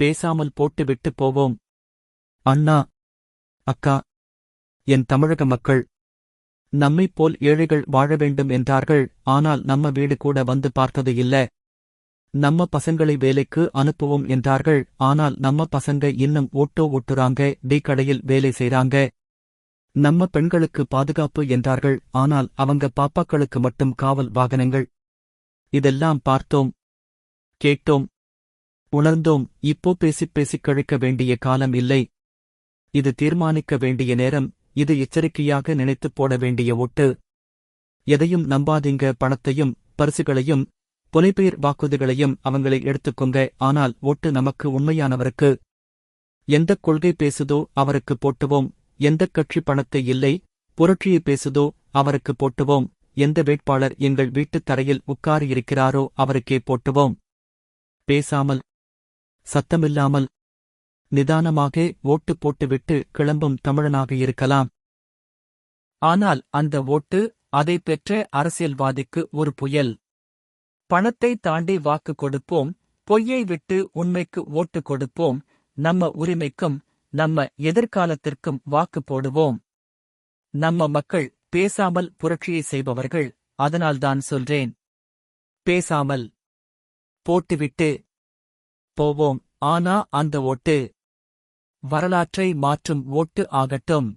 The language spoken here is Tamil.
பேசாமல் போட்டுவிட்டு போவோம். அண்ணா அக்கா என் தமிழக மக்கள் நம்மைப் போல் ஏழைகள் வாழ வேண்டும் என்றார்கள் ஆனால் நம்ம வீடு கூட வந்து பார்த்தது இல்ல. நம்ம பசங்களை வேலைக்கு அனுப்புவோம் என்றார்கள் ஆனால் நம்ம பசங்க இன்னும் ஓட்டோ ஓட்டுறாங்க டீ கடையில் வேலை செய்றாங்க. நம்ம பெண்களுக்கு பாதுகாப்பு என்றார்கள் ஆனால் அவங்க பாப்பாக்களுக்கு மட்டும் காவல் வாகனங்கள். இதெல்லாம் பார்த்தோம் கேட்டோம். உணர்ந்தோம் இப்போ பேசிப் பேசிக் கழிக்க வேண்டிய காலம் இல்லை. இது தீர்மானிக்க வேண்டிய நேரம் இது எச்சரிக்கையாக நினைத்துப் போட வேண்டிய ஒட்டு எதையும் நம்பாதீங்க பணத்தையும் பரிசுகளையும் புனைப்பெயர் வாக்குறுதிகளையும் அவங்களை எடுத்துக்கொங்க ஆனால் ஒட்டு நமக்கு உண்மையானவருக்கு. எந்தக் கொள்கை பேசுதோ அவருக்கு போட்டுவோம். எந்தக் கட்சி பணத்தை இல்லை புரட்சியை பேசுதோ அவருக்கு போட்டுவோம். எந்த வேட்பாளர் எங்கள் வீட்டுத் தரையில் உட்காரியிருக்கிறாரோ அவருக்கே போட்டுவோம். பேசாமல் சத்தமில்லாமல் நிதானமாக ஓட்டு போட்டுவிட்டு கிளம்பும் தமிழனாக இருக்கலாம். ஆனால் அந்த ஓட்டு அதை பெற்ற அரசியல்வாதிக்கு ஒரு புயல். பணத்தை தாண்டி வாக்கு கொடுப்போம் பொய்யை விட்டு உண்மைக்கு ஓட்டு கொடுப்போம் நம்ம உரிமைக்கும் நம்ம எதிர்காலத்திற்கும் வாக்கு போடுவோம். நம்ம மக்கள் பேசாமல் புரட்சியை செய்பவர்கள் அதனால்தான் சொல்றேன். பேசாமல் போட்டுவிட்டு போவோம். ஆனா அந்த ஓட்டு வரலாற்றை மாற்றும் ஓட்டு ஆகட்டும்.